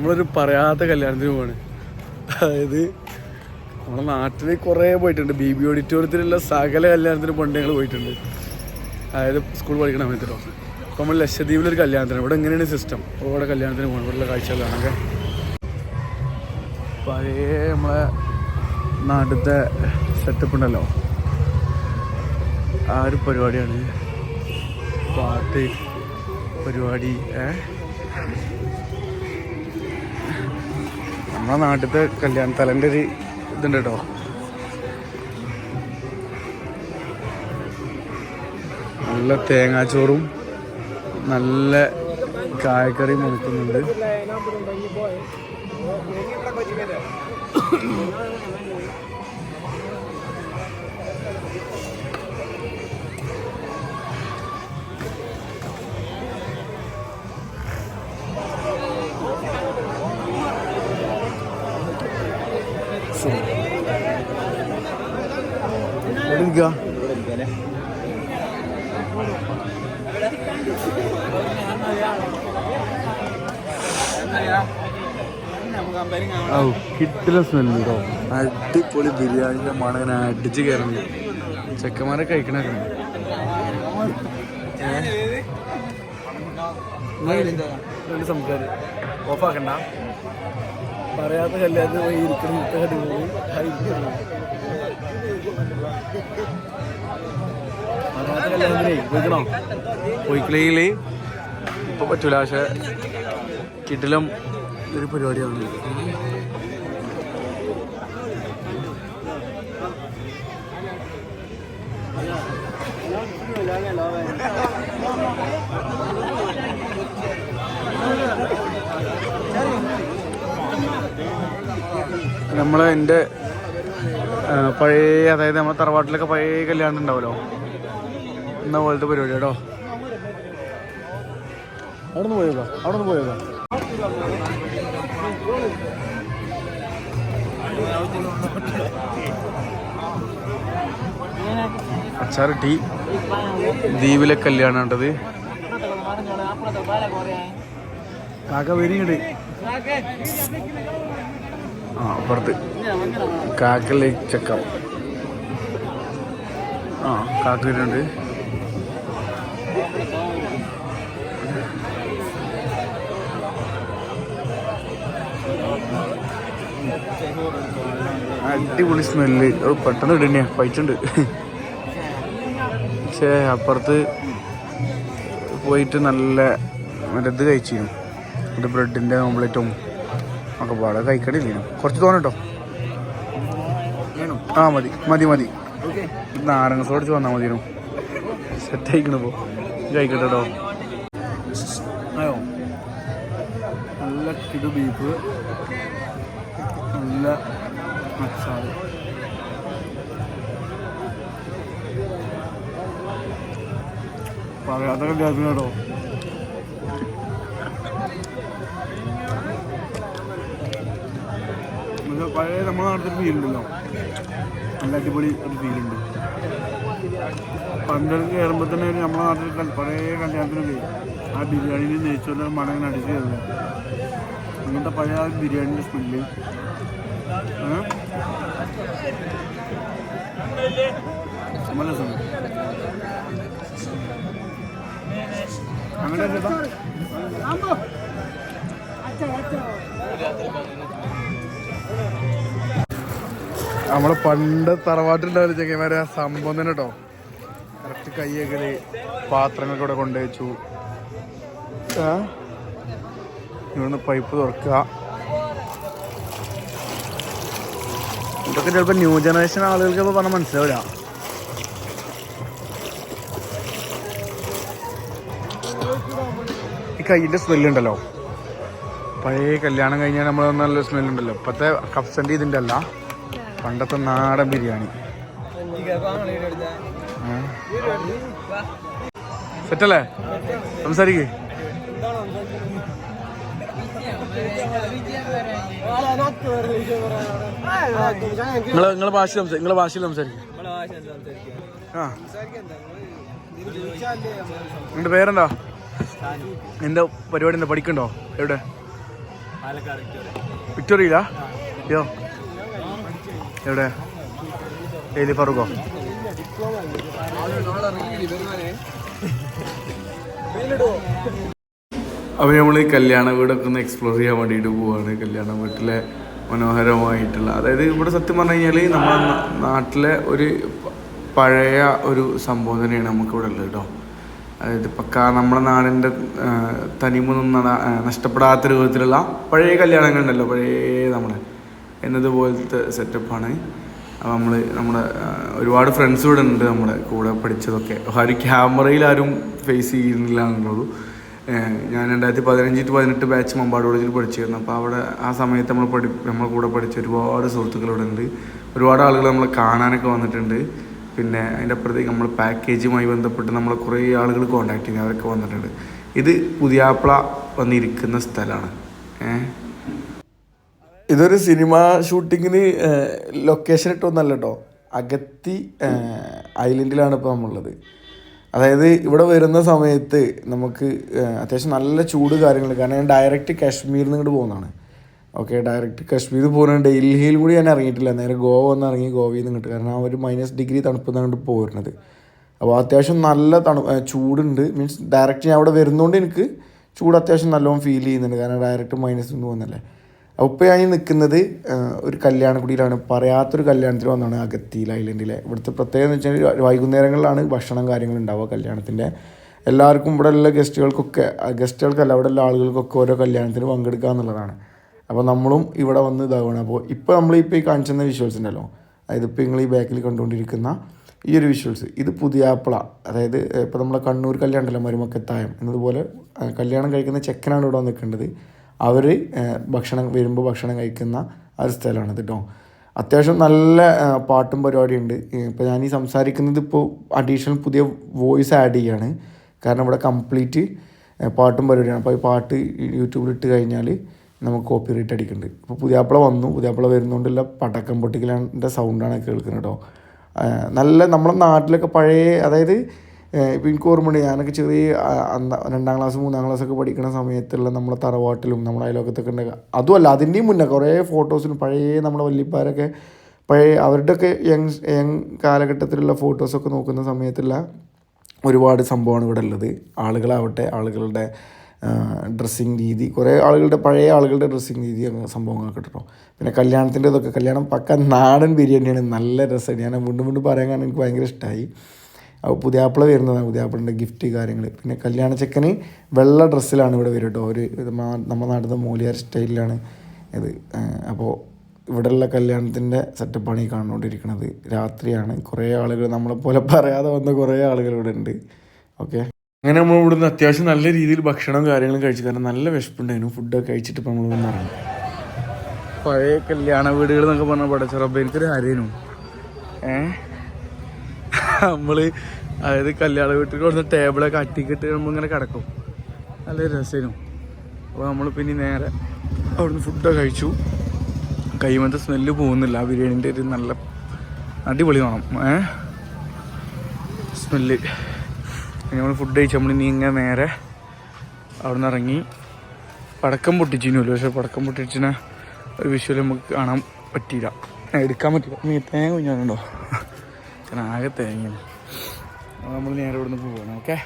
നമ്മളൊരു പറയാത്ത കല്യാണത്തിന് പോവാണ്. അതായത് നമ്മുടെ നാട്ടിൽ കുറേ പോയിട്ടുണ്ട്. ബി ബി ഓഡിറ്റോറിയത്തിലുള്ള സകല കല്യാണത്തിന് പണ്ട് ഞങ്ങൾ പോയിട്ടുണ്ട്. അതായത് സ്കൂൾ പഠിക്കണ സമയത്തിലോ അപ്പോൾ നമ്മൾ ലക്ഷദ്വീപിലൊരു കല്യാണത്തിന്. ഇവിടെ എങ്ങനെയാണ് സിസ്റ്റം ഇവിടെ കല്യാണത്തിന് പോകണം ഇവിടെയുള്ള കാഴ്ചകളാണൊക്കെ പഴയ നമ്മളെ നാട്ടിലത്തെ സെറ്റപ്പ് ഉണ്ടല്ലോ. ആ ഒരു പരിപാടിയാണ്. പാട്ട് പരിപാടി ഏ? നമ്മളെ നാട്ടിലത്തെ കല്യാണ തലന്റെ ഒരു ഇതുണ്ട് കേട്ടോ. നല്ല തേങ്ങാച്ചോറും നല്ല കായക്കറിയും മുറിക്കുന്നുണ്ട്. ഔ, കിട്ടില്ല സ്മെല്ല് കേട്ടോ അടിപൊളി ബിരിയാണിന്റെ മണം ഇങ്ങനെ അടിച്ച് കയറുന്നു ചെക്കന്മാരെ കഴിക്കണൊക്കെ. ഉണ്ട്. രണ്ട് സംസ്കാരം ഓഫാക്കണ്ട പറയാത്ത കല്യാണത്തിന് പോയി ഇരിക്കണം പറയാത്ത കല്യാണത്തിനേ പോയിക്കണോ പോയിക്കില്ലെങ്കിൽ ഇപ്പൊ പറ്റൂല പക്ഷെ കിട്ടിലും ഒരു പരിപാടിയാണ്. നമ്മൾ എന്റെ പഴയ അതായത് നമ്മുടെ തറവാട്ടിലൊക്കെ പഴയ കല്യാണം ഉണ്ടാവുമല്ലോ? എന്ന പോലത്തെ പരിപാടി കേട്ടോ അവിടെ നിന്ന് പോയേക്കാം. അവിടെ നിന്ന് പോയേക്കാം. അച്ചാറ് ടീ. ദ്വീപിലെ കല്യാണം ഉണ്ടത് കാക്ക വരിയുണ്ട് ആ അപ്പുറത്ത്. കാക്കല്ലേ ചക്ക. ആ കാക്ക വരുന്നുണ്ട് അടിപൊളി സ്മെല്ല്. പെട്ടെന്ന് ഇടന്നെയാ പൈച്ചുണ്ട് പക്ഷേ അപ്പുറത്ത് പോയിട്ട് നല്ല മറ്റേ ഇത് കഴിച്ചിരുന്നു. അത് ബ്രെഡിന്റെ ഓംലെറ്റും ഒക്കെ പാടെ. കഴിക്കണില്ല? കുറച്ച് തോന്നട്ടോ ആ മതി. മതി മതി. നാരങ്ങ സോടിച്ച് വന്നാൽ മതിയോ സെറ്റ് ആയിക്കണ പോ കഴിക്കട്ടെ കേട്ടോ അയോ നല്ല കിടു ബീഫ് നല്ല പറയാത്ത കല്യാണത്തിന് കേട്ടോ പഴയ നമ്മുടെ നാട്ടിൽ ഫീൽ ഉണ്ടല്ലോ. നല്ല അടിപൊളി ഒരു ഫീലുണ്ട് പന്തൽ കയറുമ്പോൾ തന്നെ ഒരു നമ്മുടെ നാട്ടിൽ പഴയ കല്യാണത്തിനൊക്കെ ആ ബിരിയാണിയിൽ നെയ്ച്ചോറിന്റെ മണങ്ങനെ അടിച്ച് കയറുന്നു അങ്ങനത്തെ പഴയ ആ ബിരിയാണിന്റെ സ്മെല്ല് ചേട്ടാ നമ്മളെ പണ്ട് തറവാട്ടിലുണ്ടാവില്ല ചെക്കന്മാരെ ആ സംഭവം തന്നെ കേട്ടോ കറക്റ്റ് കൈയൊക്കെ പാത്രങ്ങളൊക്കെ ഇവിടെ കൊണ്ടുവച്ചു. ഇവിടുന്ന് പൈപ്പ് തുറക്കുക. ഇതൊക്കെ ചിലപ്പോൾ ന്യൂ ജനറേഷൻ ആളുകൾക്ക് ഇപ്പോൾ പറഞ്ഞാൽ മനസ്സിലാവില്ല. ഈ കൈയിന്റെ സ്മെല്ലുണ്ടല്ലോ പഴയ കല്യാണം കഴിഞ്ഞാൽ നമ്മൾ നല്ല സ്മെല്ലുണ്ടല്ലോ ഇപ്പോഴത്തെ കപ്സന്റെ ഇതിന്റെ അല്ല. പണ്ടത്തെ നാടൻ ബിരിയാണി. സെറ്റല്ലേ? സംസാരിക്കേ. നിങ്ങളെ ഭാഷ നിങ്ങളെ ഭാഷയിൽ സംസാരിക്കും. ആ. നിന്റെ പേരെന്താ? എന്താ പരിപാടി എന്താ പഠിക്കണ്ടോ? എവിടെ? വിക്ടോറിയില്ല അയ്യോ എവിടെ? ഡെയിലി ഫറൂഖോ. അപ്പോൾ നമ്മൾ ഈ കല്യാണ വീടൊക്കെ ഒന്ന് എക്സ്പ്ലോർ ചെയ്യാൻ വേണ്ടിയിട്ട് പോവുകയാണ് കല്യാണ വീട്ടിലെ മനോഹരമായിട്ടുള്ള അതായത് ഇവിടെ സത്യം പറഞ്ഞു കഴിഞ്ഞാൽ നമ്മുടെ നാട്ടിലെ ഒരു പഴയ ഒരു സംബോധനയാണ് നമുക്ക് നമുക്കിവിടെ ഉള്ളത് കേട്ടോ അതായത് പക്കാ നമ്മുടെ നാടിന്റെ തനിമൊന്നും നഷ്ടപ്പെടാത്ത രൂപത്തിലുള്ള പഴയ കല്യാണങ്ങളുണ്ടല്ലോ പഴയ നമ്മുടെ എന്നതുപോലത്തെ സെറ്റപ്പാണ് അപ്പോൾ നമ്മൾ നമ്മുടെ ഒരുപാട് ഫ്രണ്ട്സ് ഇവിടെ ഉണ്ട് നമ്മുടെ കൂടെ പഠിച്ചതൊക്കെ. ആരും ക്യാമറയിൽ ആരും ഫേസ് ചെയ്യുന്നില്ല എന്നുള്ളൂ ഞാൻ രണ്ടായിരത്തി പതിനഞ്ച് ടു പതിനെട്ട് ബാച്ച് മമ്പാട് കോളേജിൽ പഠിച്ചിരുന്നു. അപ്പോൾ അവിടെ ആ സമയത്ത് നമ്മൾ പഠി നമ്മൾ കൂടെ പഠിച്ച ഒരുപാട് സുഹൃത്തുക്കൾ ഇവിടെ ഉണ്ട്. ഒരുപാട് ആളുകൾ നമ്മൾ കാണാനൊക്കെ വന്നിട്ടുണ്ട്. പിന്നെ അതിന്റെ അപ്പുറത്തേക്ക് നമ്മൾ പാക്കേജുമായി ബന്ധപ്പെട്ട് നമ്മളെ കുറേ ആളുകൾ കോൺടാക്ട് ചെയ്യുന്ന. അവരൊക്കെ വന്നിട്ടുണ്ട്. ഇത് പുതിയാപ്ല വന്നിരിക്കുന്ന സ്ഥലമാണ്. ഏഹ് ഇതൊരു സിനിമ ഷൂട്ടിങ്ങിന് ലൊക്കേഷൻ ഇട്ടൊന്നല്ല കേട്ടോ അഗത്തി ഐലൻഡിലാണ് ഇപ്പോൾ നമ്മളുള്ളത്. അതായത് ഇവിടെ വരുന്ന സമയത്ത് നമുക്ക് അത്യാവശ്യം നല്ല ചൂട് കാര്യങ്ങൾ കാരണം ഞാൻ ഡയറക്റ്റ് കാശ്മീരിൽ നിന്ന് ഇങ്ങോട്ട് പോകുന്നതാണ്. ഓക്കെ ഡയറക്റ്റ് കാശ്മീർ പോകുന്നത് ഡൽഹിയിൽ കൂടി ഞാൻ ഇറങ്ങിയിട്ടില്ല. നേരെ ഗോവ വന്ന് ഇറങ്ങി ഗോവയിൽ നിന്ന് ഇങ്ങോട്ട്. കാരണം ആ ഒരു മൈനസ് ഡിഗ്രി തണുപ്പ് നിന്നുകൊണ്ട് പോരുന്നത്. അപ്പോൾ അത്യാവശ്യം നല്ല തണു ചൂടുണ്ട്. മീൻസ് ഡയറക്റ്റ് ഞാൻ അവിടെ വരുന്നതുകൊണ്ട് എനിക്ക് ചൂട് അത്യാവശ്യം നല്ലോണം ഫീൽ ചെയ്യുന്നുണ്ട്. കാരണം ഡയറക്റ്റ് മൈനസ് നിന്ന് പോകുന്നല്ലേ ഞാൻ നിൽക്കുന്നത് ഒരു കല്യാണക്കുടിയിലാണ് പറയാത്തൊരു കല്യാണത്തിൽ വന്നതാണ് അഗത്തിയിൽ ഐലൻഡിലെ. ഇവിടുത്തെ പ്രത്യേകത എന്ന് വെച്ചാൽ വൈകുന്നേരങ്ങളിലാണ് ഭക്ഷണം കാര്യങ്ങൾ ഉണ്ടാവുക കല്യാണത്തിന്റെ. എല്ലാവർക്കും ഇവിടെ ഉള്ള ഗസ്റ്റുകൾക്കൊക്കെ ഗസ്റ്റുകൾക്കല്ല അവിടെ ഉള്ള ആളുകൾക്കൊക്കെ ഓരോ കല്യാണത്തിന് പങ്കെടുക്കുക എന്നുള്ളതാണ്. അപ്പോൾ നമ്മളും ഇവിടെ വന്ന് ഇതാവുകയാണ്. അപ്പോൾ ഇപ്പോൾ നമ്മളിപ്പോൾ ഈ കാണിച്ചെന്ന വിഷ്വൽസ് ഉണ്ടല്ലോ. അതായത് ഇപ്പോൾ നിങ്ങൾ ഈ ബാക്കിൽ കണ്ടുകൊണ്ടിരിക്കുന്ന ഈ ഒരു വിഷ്വൽസ് ഇത് പുതിയാപ്പിള അതായത് ഇപ്പോൾ നമ്മളെ കണ്ണൂർ കല്യാണമല്ലോ മരുമക്കത്തായം എന്നതുപോലെ കല്യാണം കഴിക്കുന്ന ചെക്കനാണ് ഇവിടെ നിൽക്കേണ്ടത് അവർ ഭക്ഷണം വരുമ്പോൾ ഭക്ഷണം കഴിക്കുന്ന ഒരു സ്ഥലമാണ് കേട്ടോ അത്യാവശ്യം നല്ല പാട്ടും പരിപാടിയുണ്ട്. ഇപ്പോൾ ഞാൻ ഈ സംസാരിക്കുന്നത് ഇപ്പോൾ അഡീഷണൽ പുതിയ വോയിസ് ആഡ് ചെയ്യാണ്. കാരണം ഇവിടെ കംപ്ലീറ്റ് പാട്ടും പരിപാടിയാണ്. അപ്പോൾ ഈ പാട്ട് യൂട്യൂബിൽ ഇട്ട് കഴിഞ്ഞാൽ നമുക്ക് കോപ്പി റൈറ്റ് അടിക്കുന്നുണ്ട്. ഇപ്പോൾ പുതിയാപ്പിള വന്നു. പുതിയാപ്പിള വരുന്നതുകൊണ്ടുള്ള പടക്കം പൊട്ടിക്കലാന്റെ സൗണ്ടാണ് കേൾക്കുന്നത് കേട്ടോ നല്ല നമ്മുടെ നാട്ടിലൊക്കെ പഴയ അതായത് ഇപ്പോൾ എനിക്ക് ഓർമ്മയുണ്ട് ഞാനൊക്കെ ചെറിയ രണ്ടാം ക്ലാസ് മൂന്നാം ക്ലാസ് ഒക്കെ പഠിക്കുന്ന സമയത്തുള്ള നമ്മുടെ തറവാട്ടിലും നമ്മുടെ അയലോക്കത്തൊക്കെ ഉണ്ടാകുക അതുമല്ല അതിന്റെയും മുന്നേ കുറേ ഫോട്ടോസിനും പഴയ നമ്മുടെ വല്യപ്പാരൊക്കെ പഴയ അവരുടെയൊക്കെ യങ് യങ് കാലഘട്ടത്തിലുള്ള ഫോട്ടോസൊക്കെ നോക്കുന്ന സമയത്തുള്ള ഒരുപാട് സംഭവമാണ് ഇവിടെ ഉള്ളത്. ആളുകളാവട്ടെ ആളുകളുടെ ഡ്രസ്സിങ് രീതി കുറേ ആളുകളുടെ പഴയ ആളുകളുടെ ഡ്രസ്സിങ് രീതി അങ്ങനെ സംഭവങ്ങളൊക്കെ കേട്ടോ പിന്നെ കല്യാണത്തിന്റെ ഇതൊക്കെ കല്യാണം പക്ക നാടൻ ബിരിയാണിയാണ് നല്ല രസമാണ്. ഞാൻ വീണ്ടും വീണ്ടും പറയാൻ കാരണം എനിക്ക് ഭയങ്കര ഇഷ്ടമായി പുതിയാപ്പിള വരുന്നതാണ്. പുതിയാപ്പിളിന്റെ ഗിഫ്റ്റ് കാര്യങ്ങൾ പിന്നെ കല്യാണ ചെക്കന് വെള്ള ഡ്രസ്സിലാണ് ഇവിടെ വരും കേട്ടോ ഒരു ഇത് മാ- നമ്മുടെ നാട്ടിലെ മൂലിയാർ സ്റ്റൈലിലാണ് ഇത്. അപ്പോൾ ഇവിടെയുള്ള കല്യാണത്തിന്റെ സെറ്റപ്പാണ് ഈ കണ്ടുകൊണ്ടിരിക്കുന്നത് രാത്രിയാണ്. കുറേ ആളുകൾ നമ്മളെപ്പോലെ പറയാതെ വന്ന കുറേ ആളുകൾ ഇവിടെ ഉണ്ട്. ഓക്കെ? അങ്ങനെ നമ്മൾ ഇവിടുന്ന് അത്യാവശ്യം നല്ല രീതിയിൽ ഭക്ഷണവും കാര്യങ്ങളും കഴിച്ചു. കാരണം നല്ല വിശപ്പുണ്ടായിരുന്നു ഫുഡൊക്കെ കഴിച്ചിട്ട് ഇപ്പം നമ്മൾ വന്നിറങ്ങി പഴയ കല്യാണ വീടുകൾ എന്നൊക്കെ പറഞ്ഞ പടച്ചറപ്പ് എനിക്കൊരു ഹരേനു ഏ? നമ്മൾ അതായത് കല്യാണ വീട്ടിൽ കൊടുത്ത ടേബിളൊക്കെ അട്ടിക്കിട്ട് നമ്മൾ ഇങ്ങനെ കിടക്കും. നല്ല രസമായിരുന്നു അപ്പോൾ നമ്മൾ പിന്നെ നേരെ അവിടുന്ന് ഫുഡൊക്കെ കഴിച്ചു. കൈമത്തെ സ്മെല്ല് പോകുന്നില്ല. ആ ബിരിയാണീന്റെ ഒരു നല്ല അടിപൊളി വേണം ഏ? സ്മെല്ല് നമ്മൾ ഫുഡ് കഴിച്ച് നമ്മൾ ഇനി ഇങ്ങനെ നേരെ അവിടെ നിന്ന് ഇറങ്ങി. പടക്കം പൊട്ടിച്ചിനുമല്ലോ പക്ഷെ പടക്കം പൊട്ടിച്ചിന ഒരു വിഷ്വൽ നമുക്ക് കാണാൻ പറ്റിയില്ല. എടുക്കാൻ പറ്റില്ല നീ തേങ്ങ കുഞ്ഞാണുണ്ടോ ഞാൻ ആകെ തേങ്ങയാണ് അപ്പോൾ നമ്മൾ നേരെ ഇവിടെ നിന്ന് പോകണം ഓക്കെ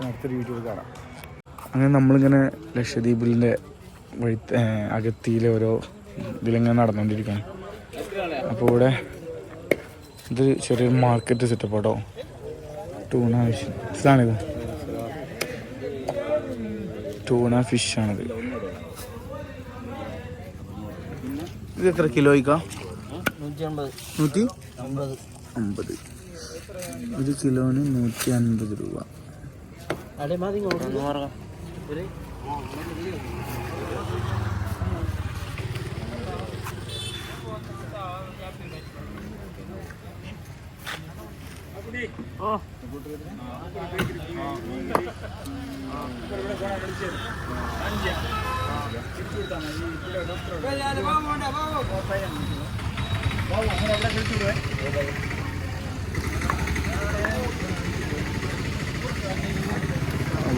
അടുത്തൊരു വീഡിയോയിൽ കാണാം. അങ്ങനെ നമ്മളിങ്ങനെ ലക്ഷദ്വീപിന്റെ വഴി അകത്തിയിലെ ഓരോ ഇതിലിങ്ങനെ നടന്നുകൊണ്ടിരിക്കുകയാണ് അപ്പോൾ ഇവിടെ ഇത് ചെറിയൊരു മാർക്കറ്റ് സെറ്റപ്പ് കേട്ടോ ടൂണ ഫിഷ് ഇതാണിത് ടൂണ ഫിഷാണിത് ഇത് എത്ര കിലോയ്ക്കാ? നൂറ്റി നൂറ്റി? അമ്പത്. അമ്പത്. ഒരു കിലോന് നൂറ്റി അൻപത് രൂപ അടെ മതി നൂറ്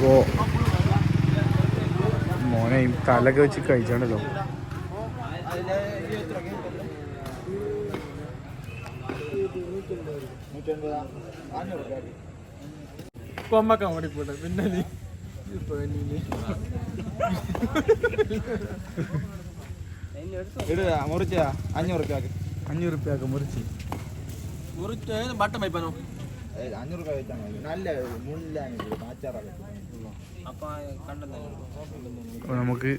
അപ്പോൾ മോനെ മോനെ ഈ തലൊക്കെ വെച്ച് കഴിച്ചാണല്ലോ കൊമ്പക്കാൻ ഓടിപ്പോട്ടെ പിന്നെ നീ. ഇപ്പൊ നീ. മുറിച്ച അഞ്ഞൂറ് റുപ്യാക്ക് അഞ്ഞൂറ് റുപ്യാക്ക് മുറിച്ച്. മുറിച്ച് ബട്ടൻ വയ്പ്പാനോ അഞ്ഞൂറ് രൂപ വെച്ചാൽ മതി. നല്ല മുള്ളിലാണ് മാച്ചാറാണ് അപ്പൊ കണ്ടെന്നോ അപ്പോൾ നമുക്ക്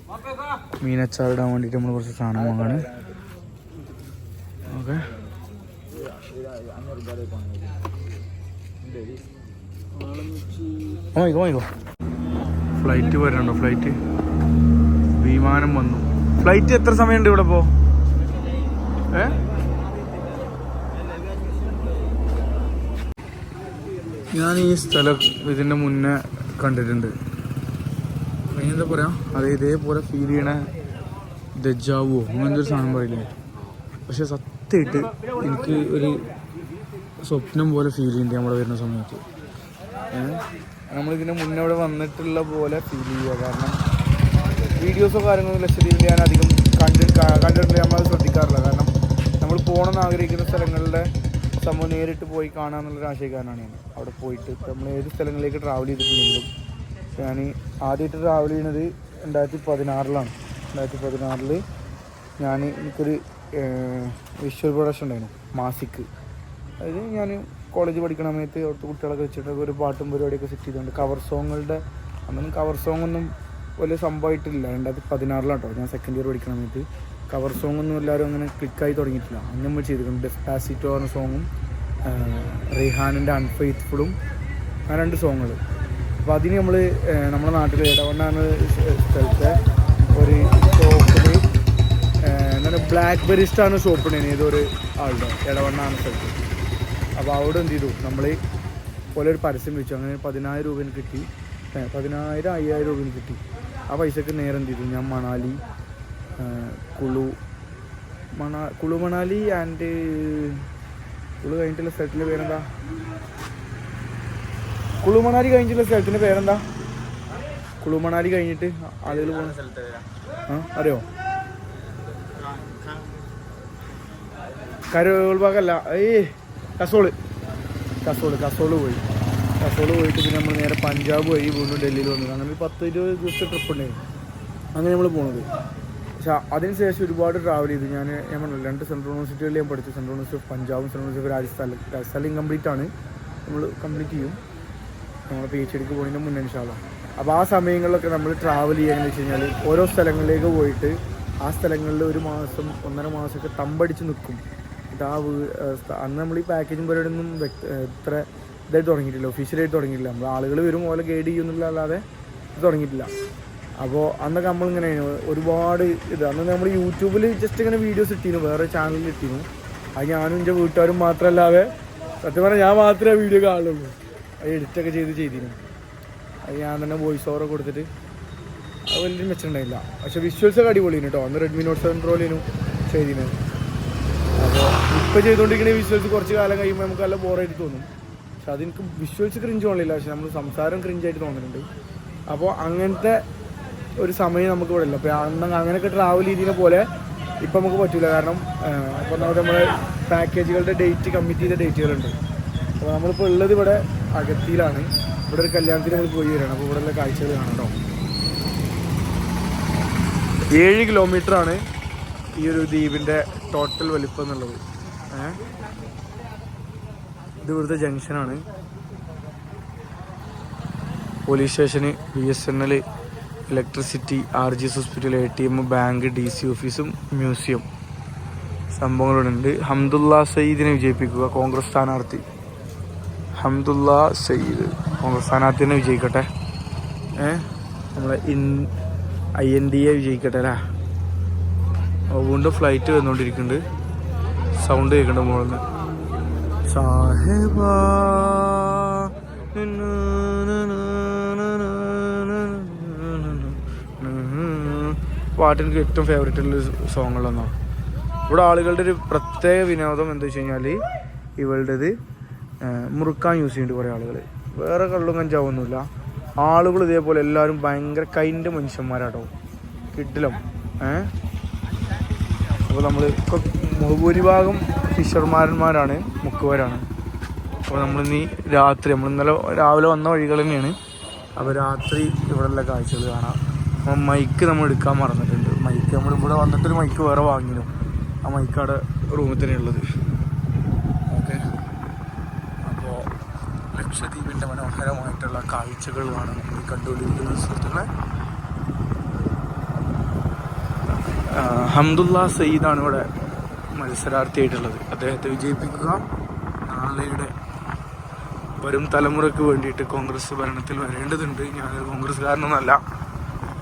മീനച്ചാറിടാൻ വേണ്ടിയിട്ട് നമ്മൾ കുറച്ച് സാധനം വാങ്ങാണ്. ഓക്കെ. ഫ്ലൈറ്റ് വരണോ ഫ്ലൈറ്റ് വിമാനം വന്നു. ഫ്ലൈറ്റ് എത്ര സമയമുണ്ട് ഇവിടെ പോ ഏ? ഞാൻ ഈ സ്ഥലം ഇതിന്റെ മുന്നേ കണ്ടിട്ടുണ്ട്. എന്താ പറയാ? അത് ഇതേപോലെ ഫീൽ ചെയ്യണ ദജാവോ അങ്ങനത്തെ ഒരു സാധനം പറയില്ലേ? പക്ഷെ സത്യമായിട്ട് എനിക്ക് ഒരു സ്വപ്നം പോലെ ഫീൽ ചെയ്യുന്നുണ്ട് നമ്മൾ വരുന്ന സമയത്ത്. നമ്മളിതിന് മുന്നേ വന്നിട്ടുള്ള പോലെ ഫീൽ ചെയ്യുക. കാരണം വീഡിയോസോ കാര്യങ്ങളോ ലക്ഷദ്വീപിൽ ഞാൻ അധികം കണ്ടി ക- കണ്ടിട്ടില്ല നമ്മൾ ശ്രദ്ധിക്കാറില്ല. കാരണം നമ്മൾ പോകണമെന്ന് ആഗ്രഹിക്കുന്ന സ്ഥലങ്ങളുടെ സംഭവം നേരിട്ട് പോയി കാണാമെന്നുള്ളൊരു ആശയക്കാരനാണ് ഞാൻ. അവിടെ പോയിട്ട് നമ്മൾ ഏത് സ്ഥലങ്ങളിലേക്ക് ട്രാവൽ ചെയ്തിട്ടുണ്ടെങ്കിലും ഞാൻ ആദ്യമായിട്ട് ട്രാവൽ ചെയ്യുന്നത് രണ്ടായിരത്തി പതിനാറിലാണ് രണ്ടായിരത്തി പതിനാറിൽ ഞാൻ എനിക്കൊരു വിഷ്വൽ പ്രൊഡക്ഷൻ ഉണ്ടായിരുന്നു മാസിക്ക് അതായത് ഞാൻ കോളേജ് പഠിക്കണ സമയത്ത് അവിടുത്തെ കുട്ടികളൊക്കെ വെച്ചിട്ടൊക്കെ ഒരു പാട്ടും പരിപാടിയൊക്കെ സെറ്റ് ചെയ്തിട്ടുണ്ട് കവർ സോങ്ങുകളുടെ അന്നൊന്നും കവർ സോങ് ഒന്നും വലിയ സംഭവമായിട്ടില്ല. രണ്ടായിരത്തി പതിനാറിലാണ് കേട്ടോ ഞാൻ സെക്കൻഡ് ഇയർ പഠിക്കണ സമയത്ത്. കവർ സോങ് ഒന്നും എല്ലാവരും അങ്ങനെ ക്ലിക്കായി തുടങ്ങിയിട്ടില്ല. അന്ന് നമ്മൾ ചെയ്തിട്ടുണ്ട് ഡെസ്പാസിറ്റോ എന്ന സോങ്ങും റിഹാനിന്റെ അൺഫെയ്ത്ത്ഫുളും ആ രണ്ട് സോങ്ങുകൾ അപ്പോൾ അതിന് നമ്മൾ നമ്മുടെ നാട്ടിൽ ഇടവണ്ണാണ് സ്ഥലത്തെ ഒരു ഷോപ്പിൽ എന്താണ് ബ്ലാക്ക് ബെറിസ്റ്റാണ് ഷോപ്പ് ഉണ്ടായിരുന്നു ഏതൊരു ആളുടെ ഇടവണ്ണാണ് സ്ഥലത്ത്. അപ്പോൾ അവിടെ എന്ത് ചെയ്തു? നമ്മൾ പോലെ ഒരു പരസ്യം വെച്ചു. അങ്ങനെ പതിനായിരം രൂപ കിട്ടി. പതിനായിരം അയ്യായിരം രൂപ കിട്ടി. ആ പൈസക്ക് നേരെ എന്ത് ചെയ്തു? ഞാൻ മണാലി കുളു മണാ കുളു മണാലി ആൻഡ് കുളു കഴിഞ്ഞിട്ടുള്ള സ്ഥലത്തിന്റെ പേരെന്താ? കുളു മണാലി കഴിഞ്ഞിട്ടുള്ള സ്ഥലത്തിന്റെ പേരെന്താ? കുളുമണാലി കഴിഞ്ഞിട്ട് ആളുകൾ പോകുന്ന ആ അറിയോ? കരോൾ ഭാഗമല്ല ഏയ് കസോൾ. കസോൾ കസോൾ പോയി. കസോൾ പോയിട്ട് പിന്നെ നമ്മൾ നേരെ പഞ്ചാബ് വഴി വീണ്ടും ഡൽഹിയിൽ വന്നത് അങ്ങനെ ഒരു പത്ത് ഇരുപത് ദിവസത്തെ ട്രിപ്പ് ഉണ്ടായിരുന്നു. അങ്ങനെ നമ്മൾ പോണത്. പക്ഷെ അതിനുശേഷം ഒരുപാട് ട്രാവൽ ചെയ്തു. ഞാൻ ഞാൻ പറഞ്ഞു രണ്ട് സെൻട്രൽ യൂണിവേഴ്സിറ്റികളിൽ ഞാൻ പഠിച്ചു. സെൻട്രൽ യൂണിവേഴ്സിറ്റി ഓഫ് പഞ്ചാബും സെൻട്രൽ യൂണിവേഴ്സിറ്റി ഓഫ് രാജസ്ഥാനിലും രാജസ്ഥാനിൽ ഇൻകംപ്ലീറ്റ് ആണ്. നമ്മൾ കംപ്ലീറ്റ് ചെയ്യും. നമ്മൾ പി എച്ച് ഡിക്ക് പോകുന്നതിന് മുന്നേ ഇൻഷാല്ല അപ്പോൾ ആ സമയങ്ങളിലൊക്കെ നമ്മൾ ട്രാവൽ ചെയ്യാന്ന് വെച്ച് കഴിഞ്ഞാൽ ഓരോ സ്ഥലങ്ങളിലേക്ക് പോയിട്ട് ആ സ്ഥലങ്ങളിൽ ഒരു മാസം ഒന്നര മാസമൊക്കെ തമ്പടിച്ച് നിൽക്കും സ്ഥ- അന്ന് നമ്മൾ ഈ പാക്കേജും പരിപാടിയൊന്നും ഇത്ര ഇതായിട്ട് തുടങ്ങിയിട്ടില്ല. ഒഫീഷ്യലായിട്ട് തുടങ്ങിയിട്ടില്ല. നമ്മൾ ആളുകൾ വരും പോലെ ഗൈഡ് ചെയ്യുന്നില്ല അല്ലാതെ ഇത് തുടങ്ങിയിട്ടില്ല. അപ്പോൾ അന്നൊക്കെ നമ്മളിങ്ങനെ ഒരുപാട് ഇത് അന്ന് നമ്മൾ യൂട്യൂബിൽ ജസ്റ്റ് ഇങ്ങനെ വീഡിയോസ് ഇട്ടിരുന്നു വേറെ ചാനലിൽ ഇട്ടിരുന്നു അത് ഞാനും എന്റെ വീട്ടുകാരും മാത്രമല്ലാതെ സത്യം പറഞ്ഞാൽ ഞാൻ മാത്രമേ വീഡിയോ കാണുള്ളൂ. അത് എഡിറ്റൊക്കെ ചെയ്ത് ചെയ്തിരുന്നു. അത് ഞാൻ തന്നെ വോയിസ് ഓവർ കൊടുത്തിട്ട് അത് വലിയ മെച്ചുണ്ടായില്ല പക്ഷെ വിഷ്വൽസ് ഒക്കെ അടിപൊളിയാണ് കേട്ടോ അന്ന് റെഡ്മി നോട്ട് സെവൻ പ്രോയിലും ചെയ്തിരുന്നത്. അപ്പോൾ ഇപ്പോൾ ചെയ്തുകൊണ്ടിരിക്കുന്ന വിഷ്വൽസ് കുറച്ച് കാലം കഴിയുമ്പോൾ നമുക്ക് നല്ല ബോറായിട്ട് തോന്നും. പക്ഷെ അതെനിക്ക് വിഷ്വൽസ് ക്രിഞ്ച് തോന്നില്ല പക്ഷെ നമ്മൾ സംസാരം ക്രിഞ്ചായിട്ട് തോന്നുന്നുണ്ട് അപ്പോൾ അങ്ങനത്തെ ഒരു സമയം നമുക്ക് ഇവിടെ ഇല്ല. അപ്പോൾ അന്ന് അങ്ങനെയൊക്കെ ട്രാവൽ ചെയ്തതിനെ പോലെ ഇപ്പം നമുക്ക് പറ്റില്ല കാരണം അപ്പോൾ നമ്മൾ നമ്മുടെ പാക്കേജുകളുടെ ഡേറ്റ് കമ്മിറ്റ് ചെയ്ത ഡേറ്റുകളുണ്ട് അപ്പോൾ നമ്മളിപ്പോൾ ഉള്ളത് ഇവിടെ അഗത്തിയിലാണ് ഇവിടെ ഒരു കല്യാണത്തിന് നമ്മൾ പോയി വരികയാണ്. അപ്പോൾ ഇവിടെയുള്ള കാഴ്ചകൾ കാണാം ഏഴ് കിലോമീറ്റർ ആണ് ഈ ഒരു ദ്വീപിന്റെ ടോട്ടൽ വലിപ്പം എന്നുള്ളത്? ഇത് ഇവിടുത്തെ ജംഗ്ഷനാണ്. Police station B S N L electricity R G S hospital A T M bank D C ഓഫീസും മ്യൂസിയം. സംഭവങ്ങളുണ്ട്. ഹംദുല്ല സയ്യിദിനെ വിജയിപ്പിക്കുക കോൺഗ്രസ് സ്ഥാനാർത്ഥി. ഹംദുല്ല സയ്യിദ്. കോൺഗ്രസ് സ്ഥാനാർത്ഥി തന്നെ വിജയിക്കട്ടെ നമ്മളെ in I N D A വിജയിക്കട്ടെ അല്ലേ? വീണ്ടും ഫ്ലൈറ്റ് വന്നുകൊണ്ടിരിക്കുന്നുണ്ട് സൗണ്ട് കേൾക്കുന്നുണ്ട് മുകളിൽ നിന്ന് സാഹിബ പാട്ട് എനിക്ക് ഏറ്റവും ഫേവറേറ്റ് ഉള്ള സോങ്ങുകളൊന്നാണ് ഇവിടെ ആളുകളുടെ ഒരു പ്രത്യേക വിനോദം എന്താ വെച്ച് കഴിഞ്ഞാൽ ഇവളുടേത് മുറുക്കാൻ യൂസ് ചെയ്യുന്നുണ്ട് കുറേ ആളുകൾ വേറെ കള്ളും കഞ്ചാവൊന്നുമില്ല. ആളുകൾ ഇതേപോലെ എല്ലാവരും ഭയങ്കര കൈന്റെ മനുഷ്യന്മാരാട്ടോ. കിട്ടിലും. ഏ? അപ്പോൾ നമ്മൾ ഇപ്പോൾ ഭൂരിഭാഗം ഫിഷർമാരന്മാരാണ് മുക്കുവരാണ്. അപ്പോൾ നമ്മളിനി രാത്രി നമ്മൾ ഇന്നലെ രാവിലെ വന്ന വഴികൾ തന്നെയാണ്. അപ്പോൾ രാത്രി ഇവിടെയുള്ള കാഴ്ചകൾ കാണാം. അപ്പം മൈക്ക് നമ്മൾ എടുക്കാൻ മറന്നിട്ടുണ്ട്. മൈക്ക് നമ്മൾ ഇവിടെ വന്നിട്ടൊരു മൈക്ക് വേറെ വാങ്ങിയിരുന്നു ആ മൈക്ക് അവിടെ റൂമിൽ തന്നെ ഉള്ളത് ഓക്കെ അപ്പോൾ ലക്ഷദ്വീപിന്റെ മനോഹരമായിട്ടുള്ള കാഴ്ചകളുമാണ് നമ്മൾ കണ്ടുകൊണ്ടിരിക്കുന്ന സുഹൃത്തുക്കളെ. ഹംദുല്ല സയ്യിദാണ് ഇവിടെ മത്സരാർത്ഥിയായിട്ടുള്ളത്. അദ്ദേഹത്തെ വിജയിപ്പിക്കുക. നാളെയുടെ വരും തലമുറയ്ക്ക് വേണ്ടിയിട്ട് കോൺഗ്രസ് ഭരണത്തിൽ വരേണ്ടതുണ്ട്. ഞാനൊരു കോൺഗ്രസ്സുകാരനൊന്നല്ല.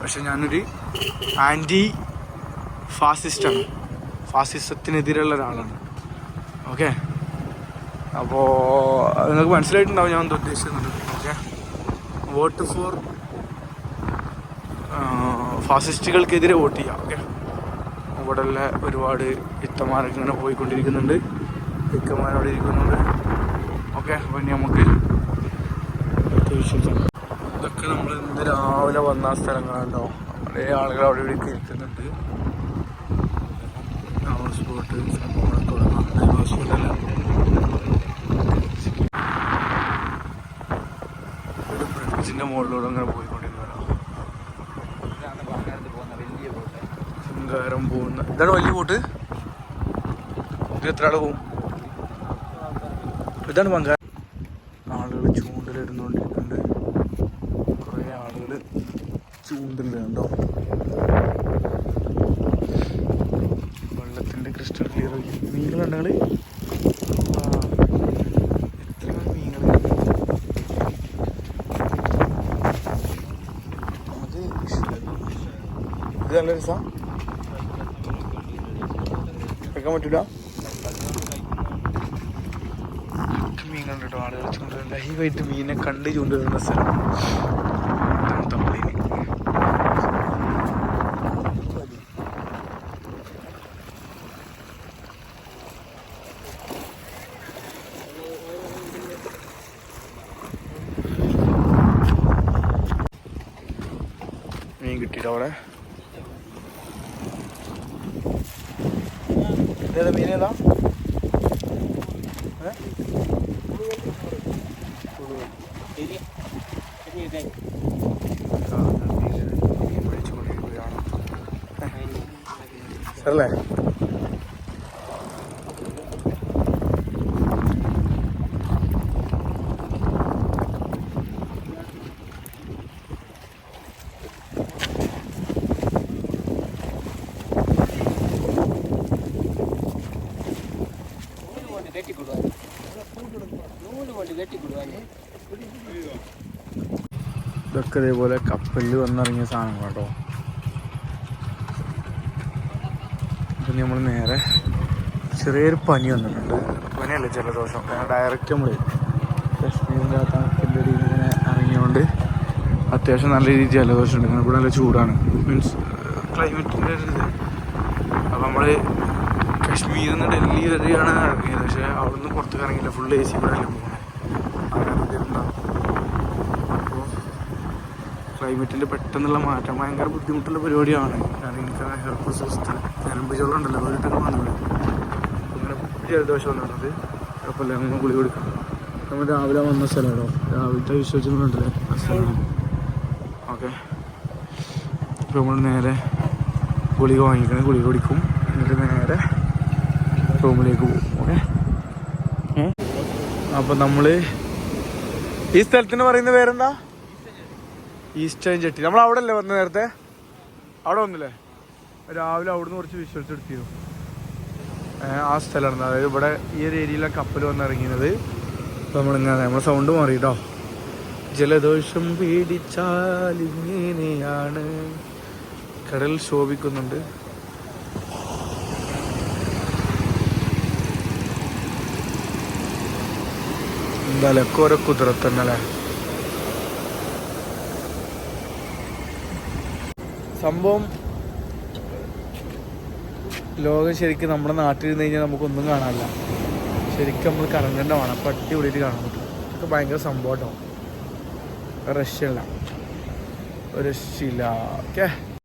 പക്ഷെ ഞാനൊരു ആന്റി ഫാസിസ്റ്റാണ്. ഫാസിസത്തിനെതിരെയുള്ള ഒരാളാണ് ഓക്കെ? അപ്പോൾ നിങ്ങൾക്ക് മനസ്സിലായിട്ടുണ്ടാവും ഞാൻ എന്താ ഉദ്ദേശിക്കുന്നത് ഓക്കെ. വോട്ട് ഫോർ ഫാസിസ്റ്റുകൾക്കെതിരെ വോട്ട് ചെയ്യാം. ഓക്കെ. ഇവിടെയുള്ള ഒരുപാട് ഇത്തമാരൊക്കെ ഇങ്ങനെ പോയിക്കൊണ്ടിരിക്കുന്നുണ്ട്. ഇക്കമാരവിടെ ഇരിക്കുന്നുണ്ട്. ഓക്കെ അപ്പം ഇനി നമുക്ക് വിശ്വസിക്കാം ഇതൊക്കെ നമ്മൾ ഇന്ന് രാവിലെ വന്ന സ്ഥലങ്ങളുണ്ടോ കുറേ ആളുകൾ അവിടെ ഇവിടെ ഇരിക്കുന്നുണ്ട് ഹൗസ് ബോട്ട് സംഭവങ്ങളൊക്കെ ഹൗസ് ബോട്ടല്ല ബ്രിഡ്ജിന്റെ മുകളിലൂടെ അങ്ങനെ ഇതാണ് പോകുന്ന ശൃംഗാരം ഇതാണ് വലിയ ബോട്ട്. ഇത് എത്ര ആൾ പോകും ഇതാണ് പങ്കാര ആളുകൾ ചൂണ്ടലിടുന്നോണ്ടിരിക്കുന്നുണ്ട് കുറേ ആളുകൾ ചൂണ്ടലുണ്ടോ വെള്ളത്തിന്റെ ക്രിസ്റ്റൽ ക്ലിയർ മീനുകളുണ്ടെങ്കിൽ എത്ര മീനുകൾ അത് ഇത് നല്ല രസാ വെക്കാൻ മീൻ ആളുകൾ ലൈവായിട്ട് മീനെ കണ്ട് ചൂണ്ടിടുന്ന സ്ഥലം ഇതാണ് തമിഴിന് മീൻ കിട്ടിയിട്ട് അവിടെ ഏതാ മീൻ ഏതാ? ഏ? ഇതൊക്കെ ഇതേപോലെ കപ്പലിൽ വന്നിറങ്ങിയ സാധനം കേട്ടോ. അപ്പം നമ്മൾ നേരെ ചെറിയൊരു പനി വന്നിട്ടുണ്ട്. പനിയല്ല ജലദോഷം? ഡയറക്റ്റ് നമ്മൾ കശ്മീരിന്റെ ആ തണുപ്പിന്റെ അടിയിൽ ഇങ്ങനെ ഇറങ്ങിയോണ്ട് അത്യാവശ്യം നല്ല രീതിയിൽ ജലദോഷം ഉണ്ട്. ഇവിടെ നല്ല ചൂടാണ്. മീൻസ് ക്ലൈമറ്റിന്റെ ഒരു ഇത്. അപ്പം നമ്മൾ കശ്മീരിൽ നിന്ന് ഡൽഹി വരെയാണ് ഇറങ്ങിയത്. പക്ഷേ അവിടെ നിന്ന് പുറത്തേക്ക് ഇറങ്ങിയില്ല. ഫുൾ എ സി കൂടെ അല്ലേ പോകുന്നത് അപ്പോൾ ക്ലൈമറ്റിന്റെ പെട്ടെന്നുള്ള മാറ്റം. ഭയങ്കര ബുദ്ധിമുട്ടുള്ള പരിപാടിയാണ്. കാരണം എനിക്ക് ഹെൽപ്പ് സിസ്റ്റം ഞരമ്പ് ചോളം ഉണ്ടല്ലോ വീട്ടിൽ വന്നത് അങ്ങനെ ജലദോഷം വന്നിട്ടുണ്ട് കുഴപ്പമില്ല അങ്ങനെ ഗുളി കൊടുക്കാം. നമ്മൾ രാവിലെ വന്ന സ്ഥലമാണോ? രാവിലത്തെ വിശ്വസിച്ചിട്ടുണ്ടല്ലേ ആ സ്ഥലമാണ്. ഓക്കെ. ഇപ്പോൾ നമ്മൾ നേരെ ഗുളിക വാങ്ങിക്കണ. ഗുളിക കുടിക്കും. എന്നിട്ട് നേരെ റൂമിലേക്ക് പോകും. ഓക്കെ. അപ്പം നമ്മൾ ഈ സ്ഥലത്തിന് പറയുന്ന പേരെന്താ? ഈസ്റ്റേൺ ചെട്ടി നമ്മൾ അവിടെ അല്ലേ വന്ന നേരത്തെ? അവിടെ വന്നില്ലേ? രാവിലെ അവിടുന്ന് കുറച്ച് വിഷ്വൽസ് എടുത്തിരുന്നു ആ സ്ഥലമാണ്. അതായത് ഇവിടെ ഈ ഒരു ഏരിയയിലെ കപ്പൽ വന്നിറങ്ങിയത്. അപ്പോൾ നമ്മളിങ്ങനെ നമ്മളെ സൗണ്ട് മാറി കേട്ടോ ജലദോഷം പീഡിച്ചാൽ ഇങ്ങനെയാണ്. കടൽ ശോഭിക്കുന്നുണ്ട്. എന്തായാലും ഒക്കെ ഓരോ കുതിരത്തന്നല്ലേ സംഭവം ലോകം ശരിക്കും നമ്മുടെ നാട്ടിൽ നിന്ന് കഴിഞ്ഞാൽ നമുക്കൊന്നും കാണാനില്ല. ശരിക്കും നമ്മൾ കറങ്ങേണ്ട വേണം അപ്പം അടിപൊളിയായിട്ട് കാണാൻ പറ്റും. ഇതൊക്കെ ഭയങ്കര സംഭവം റഷ്യല്ല ഒരു രക്ഷയില്ല ഓക്കെ.